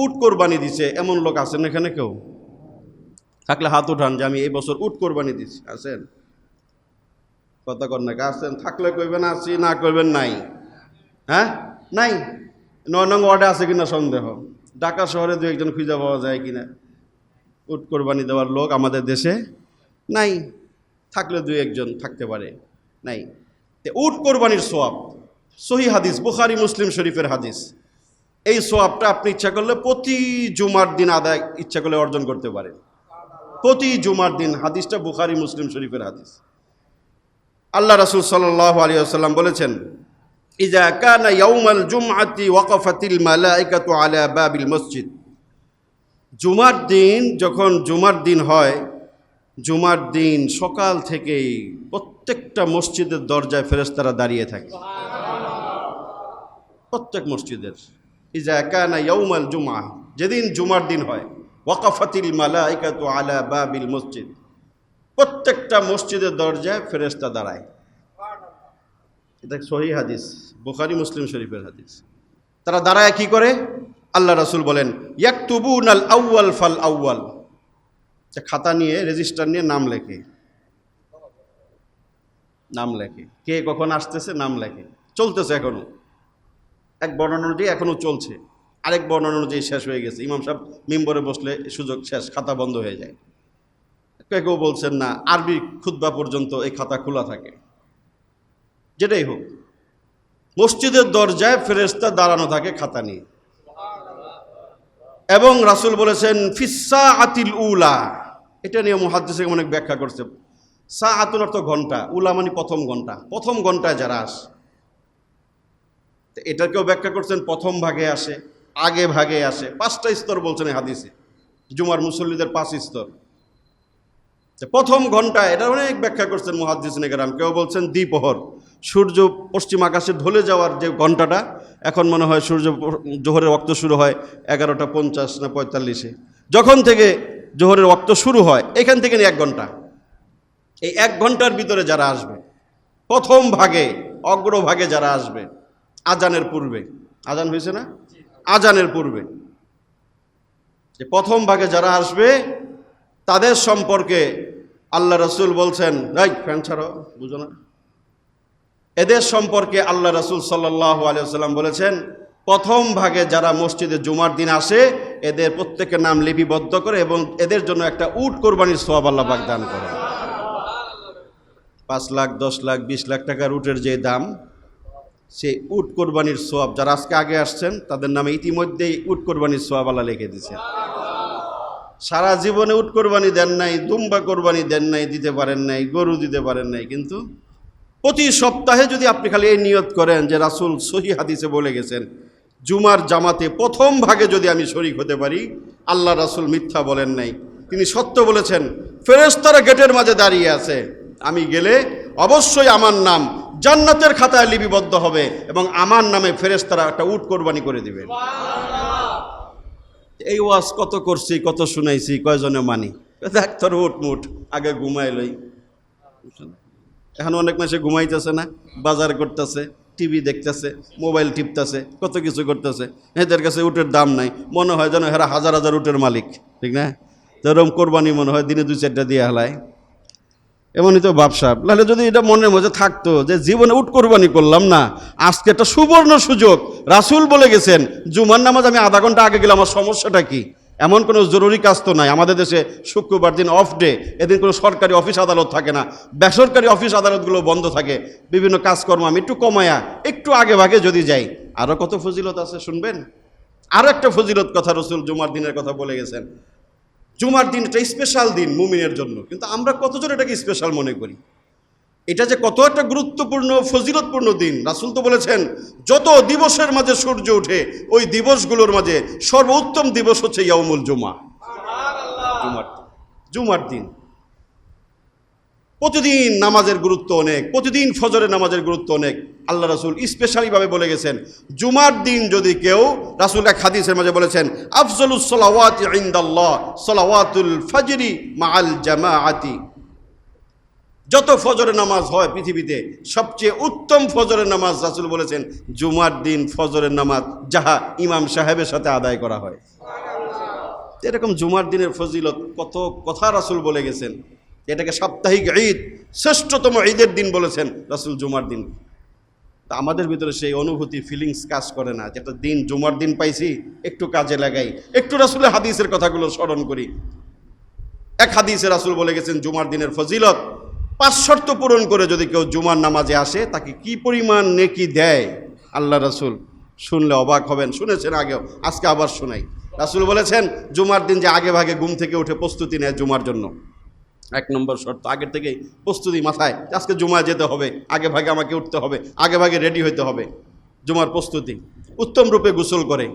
উট কোরবানি দিছে, এমন লোক আছেন এখানে কেউ? থাকলে হাত উঠান যে আমি এই বছর উট কোরবানি দিছি, আছেন? কথা না, আছেন? থাকলে কইবেন আছি, না কইবেন নাই। হ্যাঁ? নাই? নয় নং ওয়ার্ডে আছে কিনা সন্দেহ? ঢাকা শহরে দু একজন খুঁজে পাওয়া যায় কিনা? উট কোরবানি দেওয়ার লোক আমাদের দেশে নাই। থাকলে দুই একজন থাকতে পারে, নাই। উট কোরবানির সোয়াব সহি হাদিস, বুখারি, মুসলিম শরীফের হাদিস। এই সোয়াবটা আপনি ইচ্ছা করলে প্রতি জুমার দিন আদায় ইচ্ছা করলে অর্জন করতে পারেন। প্রতি জুমার দিন হাদিসটা বুখারি, মুসলিম শরীফের হাদিস। আল্লাহ রাসূল সাল্লাল্লাহু আলাইহি ওয়াসাল্লাম বলেছেন ইজা কানা ইয়াউমাল জুমআতি ওয়াকাফাতিল মালাইকাতু আলা বাবিল মসজিদ। জুমার দিন যখন জুমার দিন হয়, জুমার দিন সকাল থেকেই প্রত্যেকটা মসজিদের দরজায় ফেরেশতারা দাঁড়িয়ে থাকে। প্রত্যেক মসজিদের। ইজা জুমআ যেদিন জুমার দিন হয় ওয়াকাফাতিল মালাইকাতু আলা বাবিল মসজিদ প্রত্যেকটা মসজিদের দরজায় ফেরেস্তা দাঁড়ায়। এটা সহি হাদিস, বুখারি, মুসলিম শরীফের হাদিস। তারা দাঁড়ায় কি করে? আল্লাহ রাসূল বলেন ইয়াকতুবুন আল আউয়াল ফাল আউয়াল। খাতা নিয়ে, রেজিস্টার নিয়ে নাম লেখে। নাম লেখে। কে কখন আসতেছে? নাম লেখে। চলতেছে এখনও। এক বর্ণনা অনুযায়ী এখনও চলছে। আরেক বর্ণনা অনুযায়ী শেষ হয়ে গেছে। ইমাম সাহেব মিম্বরে বসলে সুযোগ শেষ, খাতা বন্ধ হয়ে যায়। কেউ কেউ বলছেন, না, আরবি খুদ্া পর্যন্ত এই খাতা খোলা থাকে। যেটাই হোক, মসজিদের দরজায় ফেরেস্তা দাঁড়ানো থাকে খাতা নিয়ে। এবং রাসূল বলেছেন, ফিসা আতিল উলা। এটা নিয়ে মহাদ্দেশে অনেক ব্যাখ্যা করছে। সা আতুল অর্থ ঘণ্টা, উলা মানে প্রথম ঘণ্টা। প্রথম ঘন্টায় যারা আস এটাকেও ব্যাখ্যা করছেন, প্রথম ভাগে আসে, আগে ভাগে আসে। পাঁচটা স্তর বলছেন হাদিসে। জুমার মুসল্লিদের পাঁচ স্তর। প্রথম ঘণ্টা, এটা অনেক ব্যাখ্যা করছেন মহাদ্দিস নেগরাম কেউ বলছেন দ্বিপহর। সূর্য পশ্চিম আকাশে ঢলে যাওয়ার যে ঘন্টাটা, এখন মনে হয় সূর্য জোহরের রক্ত শুরু হয় এগারোটা পঞ্চাশ না পঁয়তাল্লিশে। যখন থেকে জোহরের রক্ত শুরু হয়, এখান থেকে এক ঘণ্টা। এই এক ঘণ্টার ভিতরে যারা আসবে, প্রথম ভাগে, অগ্রভাগে যারা আসবে আজানের পূর্বে। আজান হয়েছে না? আজানের পূর্বে। যে প্রথম ভাগে যারা আসবে, তাদের সম্পর্কে আল্লাহ রসুল বলছেন রাই ফ্যান ছাড়ো, বুঝো না। এদের সম্পর্কে আল্লাহ রসুল সাল্লাহ আলিয়াল্লাম বলেছেন, প্রথম ভাগে যারা মসজিদে জুমার দিন আসে, এদের প্রত্যেকের নাম লিপিবদ্ধ করে এবং এদের জন্য একটা উট কোরবানির সোয়াব আল্লাহ বাগদান করে পাঁচ লাখ, দশ লাখ, বিশ লাখ টাকার উটের যে দাম সেই উট কোরবানির সোয়াব, যারা আজকে আগে আসছেন, তাদের নামে ইতিমধ্যেই উট কোরবানির সোয়াব আল্লাহ লিখে দিচ্ছে সারা জীবনে উট কোরবানি দেন নাই, দুম্বা কোরবানি দেন নাই, দিতে পারেন নাই, গরু দিতে পারেন নাই, কিন্তু প্রতি সপ্তাহে যদি আপনি খালি এই নিয়ত করেন যে রাসুল সহি হাদিসে বলে গেছেন, জুমার জামাতে প্রথম ভাগে যদি আমি শরিক হতে পারি, আল্লাহ রাসুল মিথ্যা বলেন নাই। তিনি সত্য বলেছেন ফেরেস্তারা গেটের মাঝে দাঁড়িয়ে আছে। আমি গেলে অবশ্যই আমার নাম জান্নাতের খাতায় লিপিবদ্ধ হবে এবং আমার নামে ফেরেস্তারা একটা উট কোরবানি করে দিবেন। এই ওয়াজ কত করছি, কত শুনাইছি, কয়জনে মানি? দেখ তোর উঠ মুঠ আগে ঘুমাই লই। এখন অনেক মাসে ঘুমাইতেছে না, বাজার করতেছে, টিভি দেখতেছে, মোবাইল টিপতেছে, কত কিছু করতেছে। এদের কাছে উটের দাম নাই, মনে হয় যেন হেরা হাজার হাজার উটের মালিক, ঠিক না? যেরকম কোরবানি মনে হয় দিনে দুই চারটা দিয়ে হেলায়। এমনই তো ব্যবসা। নাহলে যদি এটা মনের মধ্যে থাকতো যে জীবনে উট কোরবানি করলাম না, আজকে একটা সুবর্ণ সুযোগ। রাসুল বলে গেছেন, জুমার নামাজ আমি আধা ঘণ্টা আগে গেলে আমার সমস্যাটা কি? এমন কোনো জরুরি কাজ তো নাই। আমাদের দেশে শুক্রবার দিন অফ ডে এদিন কোনো সরকারি অফিস আদালত থাকে না। বেসরকারি অফিস আদালতগুলো বন্ধ থাকে। বিভিন্ন কাজকর্ম আমি একটু কমায়া, একটু আগে ভাগে যদি যাই আরও কত ফজিলত আছে শুনবেন? আরও একটা ফজিলত কথা রসুল জুমার দিনের কথা বলে গেছেন। জুমার দিন এটা স্পেশাল দিন মুমিনের জন্য। কিন্তু আমরা কতজন এটাকে স্পেশাল মনে করি? এটা যে কত একটা গুরুত্বপূর্ণ ফজিলতপূর্ণ দিন। রাসুল তো বলেছেন যত দিবসের মাঝে সূর্য ওঠে ওই দিবসগুলোর মাঝে সর্বোত্তম দিবস হচ্ছে ইয়ামুল জুমা। জুমার জুমার দিন। প্রতিদিন নামাজের গুরুত্ব অনেক, প্রতিদিন ফজরের নামাজের গুরুত্ব অনেক। আল্লাহ রাসুল স্পেশালিভাবে বলে গেছেন, জুমার দিন যদি কেউ রাসুল এক হাদিসের মাঝে বলেছেন, আফজলুস সলাওয়াত ইন্দাল্লাহ মা আল জামাআতি। যত ফজরের নামাজ হয় পৃথিবীতে, সবচেয়ে উত্তম ফজরের নামাজ রাসুল বলেছেন, জুমার দিন ফজরের নামাজ যাহা ইমাম সাহেবের সাথে আদায় করা হয়। এরকম জুমার দিনের ফজিলত কত কথা রাসুল বলে গেছেন। এটাকে সাপ্তাহিক ঈদ, শ্রেষ্ঠতম ঈদের দিন বলেছেন রাসুল জুমার দিন। তা আমাদের ভিতরে সেই অনুভূতি ফিলিংস কাজ করে না যেটা দিন, জুমার দিন পাইছি, একটু কাজে লাগাই, একটু রাসুলের হাদিসের কথাগুলো স্মরণ করি। এক হাদিসে রাসুল বলে গেছেন, জুমার দিনের ফজিলত পাঁচ শর্ত পূরণ করে যদি কেউ জুমার নামাজে আসে, তাকে কি পরিমাণ নেকি দেয় আল্লাহ রাসুল? শুনলে অবাক হবেন, শুনেছেন আগেও, আজকে আবার শোনাই। রাসুল বলেছেন, জুমার দিন যে আগে ভাগে ঘুম থেকে উঠে প্রস্তুতি নেয় জুমার জন্য। এক নম্বর শর্ত। আগের থেকেই প্রস্তুতি মাথায় আজকে জুমায় যেতে হবে, আগে ভাগে আমাকে উঠতে হবে, আগে ভাগে রেডি হইতে হবে। জুমার প্রস্তুতি। উত্তম রূপে গোসল করে,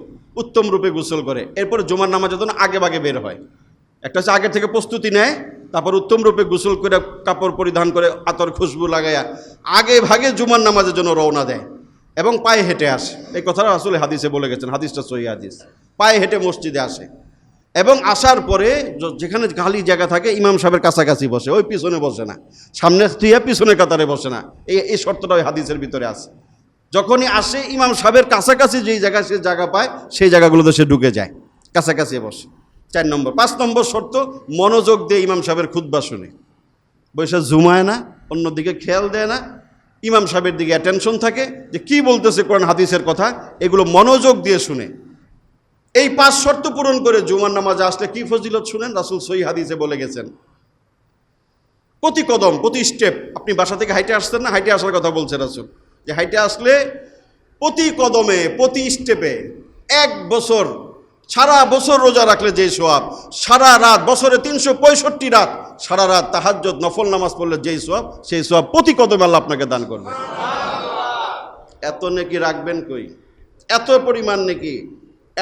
উত্তম রূপে গোসল করে। এরপরে জুমার নামাজের জন্য আগে ভাগে বের হয়, একটা হচ্ছে আগের থেকে প্রস্তুতি নেয়, তারপর উত্তম রূপে গোসল করে, কাপড় পরিধান করে, আতর খুশবু লাগাইয়া আগে ভাগে জুমার নামাজের জন্য রওনা দেয় এবং পায়ে হেঁটে আসে। এই কথাটা আসলে হাদিসে বলে গেছেন, হাদিসটা সহি হাদিস। পায়ে হেঁটে মসজিদে আসে। এবং আসার পরে যেখানে খালি জায়গা থাকে, ইমাম সাহেবের কাছাকাছি বসে। ওই পিছনে বসে না। সামনে থুইয়া পিছনে কাতারে বসে না। এই এই শর্তটা ওই হাদিসের ভিতরে আছে। যখনই আসে, ইমাম সাহেবের কাছাকাছি যেই জায়গায় সে জায়গা পায়, সেই জায়গাগুলোতে সে ঢুকে যায়। কাছাকাছি বসে। চার নম্বর। পাঁচ নম্বর শর্ত, মনোযোগ দিয়ে ইমাম সাহেবের খুদ্া শুনে। বৈশা জুমায় না, অন্যদিকে খেয়াল দেয় না। ইমাম সাহেবের দিকে অ্যাটেনশন থাকে যে কি বলতেছে কোরআন, হাদিসের কথা, এগুলো মনোযোগ দিয়ে শুনে। এই পাঁচ শর্ত পূরণ করে জুমার নামাজে আসলে কি ফজিলত শুনেন? রাসুল সই হাদিসে বলে গেছেন, প্রতি কদম, প্রতি স্টেপ আপনি বাসা থেকে হাইটে আসছেন না? হাইটে আসার কথা বলছে রাসুল। যে হাইটে আসলে প্রতি কদমে, প্রতি স্টেপে এক বছর, সারা বছর রোজা রাখলে যে সোয়াব সারা রাত, বছরে তিনশো পঁয়ষট্টি রাত, সারা রাত তাহাজ্জত নফল নামাজ পড়লে যেই সোয়াব সেই সোয়াব প্রতি কদমে আল্লাহ আপনাকে দান করবে এত নাকি রাখবেন কই? এত পরিমাণ নেকি?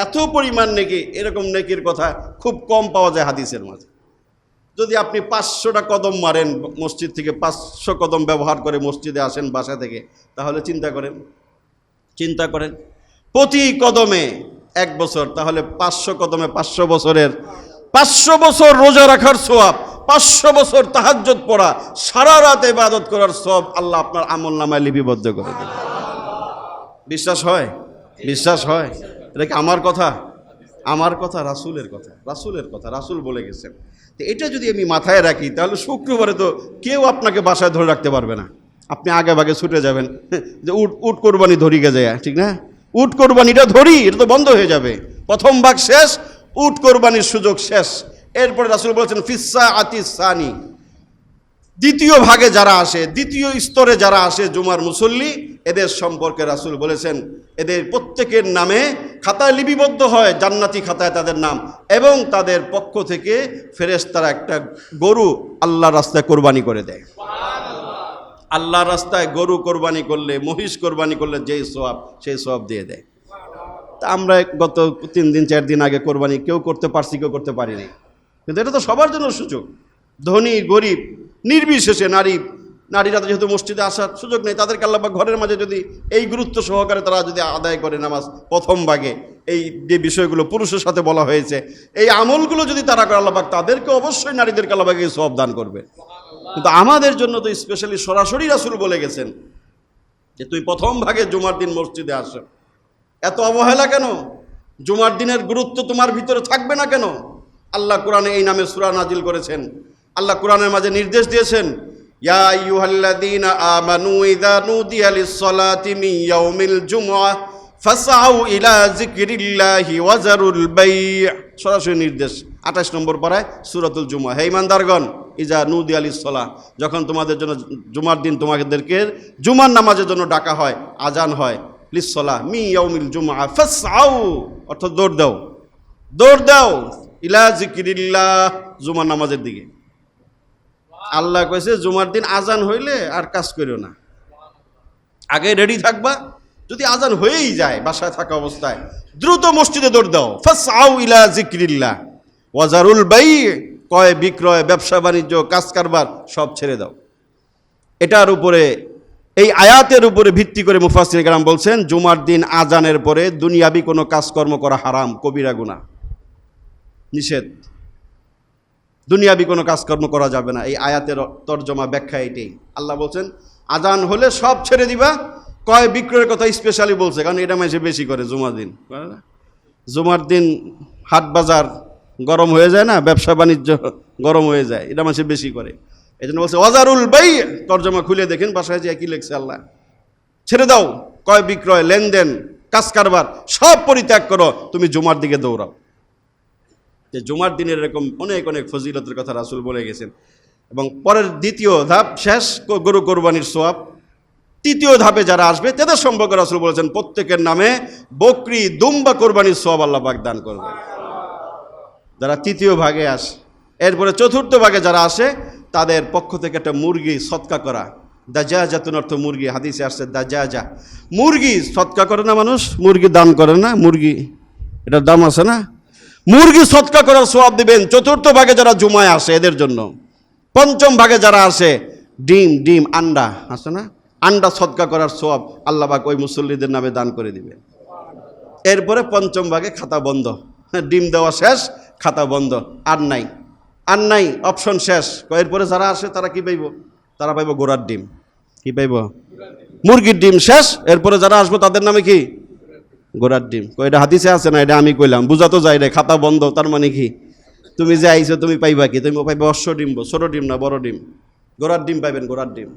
এত পরিমাণ নেকি, এরকম নেকির কথা খুব কম পাওয়া যায় হাদিসের মাঝে। যদি আপনি পাঁচশোটা কদম মারেন মসজিদ থেকে, পাঁচশো কদম ব্যবহার করে মসজিদে আসেন বাসা থেকে, তাহলে চিন্তা করেন। চিন্তা করেন। প্রতি কদমে এক বছর, তাহলে পাঁচশো কদমে পাঁচশো বছরের, পাঁচশো বছর রোজা রাখার সোয়াব পাঁচশো বছর তাহাজ্জত পড়া, সারা রাত ইবাদত করার সব আল্লাহ আপনার আমল নামায় লিপিবদ্ধ করে দেবে বিশ্বাস হয়? বিশ্বাস হয়? এটা কি আমার কথা? আমার কথা, রাসুলের কথা রাসুলের কথা, রাসুল বলে গেছেন। তো এটা যদি আমি মাথায় রাখি, তাহলে শুক্রবারে তো কেউ আপনাকে বাসায় ধরে রাখতে পারবে না। আপনি আগে ভাগে ছুটে যাবেন। যে উট উট কোরবানি ধরি গে যায়, ঠিক না? উট কোরবানিটা ধরি, এটা তো বন্ধ হয়ে যাবে। প্রথম ভাগ শেষ, উট কোরবানির সুযোগ শেষ। এরপরে রাসুল বলেছেন ফিসা আতিস সানি। দ্বিতীয় ভাগে যারা আসে, দ্বিতীয় স্তরে যারা আসে, জুমার মুসল্লি এদের সম্পর্কে রাসুল বলেছেন, এদের প্রত্যেকের নামে খাতায় লিপিবদ্ধ হয়, জান্নাতি খাতায় তাদের নাম। এবং তাদের পক্ষ থেকে ফেরেশতারা একটা গরু আল্লাহ রাস্তায় কোরবানি করে দেয়। আল্লাহ রাস্তায় গরু কোরবানি করলে, মহিষ কোরবানি করলে যেই সোয়াব সেই সোয়াব দিয়ে দেয়। তা আমরা গত তিন দিন, চার দিন আগে কোরবানি কেউ করতে পারছি, কেউ করতে পারিনি। কিন্তু এটা তো সবার জন্য সুযোগ। ধনী, গরিব, নির্বিশেষে নারী নারীরা যেহেতু মসজিদে আসার সুযোগ নেই, তাদেরকে আল্লাহবাক ঘরের মাঝে যদি এই গুরুত্ব সহকারে তারা যদি আদায় করে নামাজ প্রথম ভাগে, এই যে বিষয়গুলো পুরুষের সাথে বলা হয়েছে, এই আমলগুলো যদি তারা করে আল্লাহবাক তাদেরকে অবশ্যই নারীদেরকে আল্লাহবাকে সব দান করবে। কিন্তু আমাদের জন্য তো স্পেশালি সরাসরি রাসুল বলে গেছেন যে তুই প্রথম ভাগে জুমার দিন মসজিদে আসো। এত অবহেলা কেন? জুমার দিনের গুরুত্ব তোমার ভিতরে থাকবে না কেন? আল্লাহ কোরআনে এই নামে সুরা নাজিল করেছেন। আল্লাহ কোরআনের মাঝে নির্দেশ দিয়েছেন ইয়া আইয়ুহাল্লাযীনা আমানু ইযা নুদিয়া লিস-সালাতি মিন ইয়াউমিল জুমআহ ফাসআউ ইলা যিকরিল্লাহি ওয়া যারুল বাই' সরাসরি নির্দেশ। 28 নম্বর পারায় সূরাতুল জুমআ হে ঈমানদারগণ ইজা নুদিয়া লিস-সালাহ যখন তোমাদের জন্য জুমার দিন তোমাদেরকে জুমার নামাজের জন্য ডাকা হয়, আজান হয় লিসলা মি ইয়াউমিল জুমআ ফাসআউ, অর্থাৎ দৌড় দাও। দৌড় দাও, ইলা জিকিরিল্লাহ জুমার নামাজের দিকে। আল্লাহ কইছে, জুমার দিন আজান হইলে আর কাজ করিও না। আগে রেডি থাকবা, যদি আজান হয়েই যায়, বাসায় থাকা অবস্থায়, দ্রুত মসজিদে দৌড় দাও। ফাসআউ ইলা জিকিরিল্লাহ ওয়াজারুল বাই কয় বিক্রয়, ব্যবসা বাণিজ্য, কাজ কারবার, সব ছেড়ে দাও। এটার উপরে, এই আয়াতের উপরে ভিত্তি করে মুফাসির গ্রাম বলছেন, জুমার দিন আজানের পরে দুনিয়াবি কোনো কাজকর্ম করা হারাম, কবিরা গুণা নিষেধ। দুনিয়াবি কোনো কাজকর্ম করা যাবে না। এই আয়াতের তর্জমা ব্যাখ্যা এটাই। আল্লাহ বলছেন আজান হলে সব ছেড়ে দিবা কয় বিক্রয়ের কথা স্পেশালি বলছে কারণ এটা মাসে বেশি করে জুমার দিন। জুমার দিন হাট বাজার গরম হয়ে যায় না ব্যবসা বাণিজ্য গরম হয়ে যায় এটা মাসে বেশি করে। এই জন্য বলছে অজারুল বাই তর্জমা খুলে দেখেন বাসায় যে কি লিখছে আল্লাহ? ছেড়ে দাও কয় বিক্রয় লেনদেন কাজ কারবার সব পরিত্যাগ করো তুমি জুমার দিকে দৌড়াও। যে জুমার দিনের এরকম অনেক অনেক ফজিলতের কথা রাসুল বলে গেছেন। এবং পরের দ্বিতীয় ধাপ, শেষ গরু কোরবানির সোয়াব। তৃতীয় ধাপে যারা আসবে, তাদের সম্পর্কে রাসুল বলেছেন, প্রত্যেকের নামে বকরি, দুম্বা কোরবানির সোয়াব আল্লাহ পাক দান করবে। যারা তৃতীয় ভাগে আসে, এরপরে চতুর্থ ভাগে যারা আসে, তাদের পক্ষ থেকে একটা মুরগি সৎকা করা। দাজা জাতুন অর্থ মুরগি, হাদিসে আসছে দাজা যা মুরগি সৎকা করে না মানুষ, মুরগি দান করে না, মুরগি এটার দাম আছে না? মুরগি সৎকা করার সোয়াব দিবেন। চতুর্থ ভাগে যারা জুমায় আসে এদের জন্য। পঞ্চম ভাগে যারা আসে ডিম ডিম আন্ডা আছে না? আন্ডা সৎকা করার সোয়াব আল্লাহ পাক ওই মুসল্লিদের নামে দান করে দিবে এরপরে পঞ্চম ভাগে খাতা বন্ধ। হ্যাঁ, ডিম দেওয়া শেষ খাতা বন্ধ। আর নাই। আর নাই অপশন শেষ। এরপরে যারা আসে তারা কি পাইব? তারা পাইব গোড়ার ডিম। কি পাইব? মুরগির ডিম শেষ। এরপরে যারা আসব তাদের নামে কি? গোড়ার ডিম। এটা হাদিসে আছে না? এটা আমি কইলাম। বুঝা তো যায় রে, খাতা বন্ধ, তার মানে কি? তুমি যে আইছো, তুমি পাইবা কি? তুমি পাইবা অশ্ব ডিম ছোট ডিম না, বড় ডিম। গোড়ার ডিম পাইবেন, গোড়ার ডিম।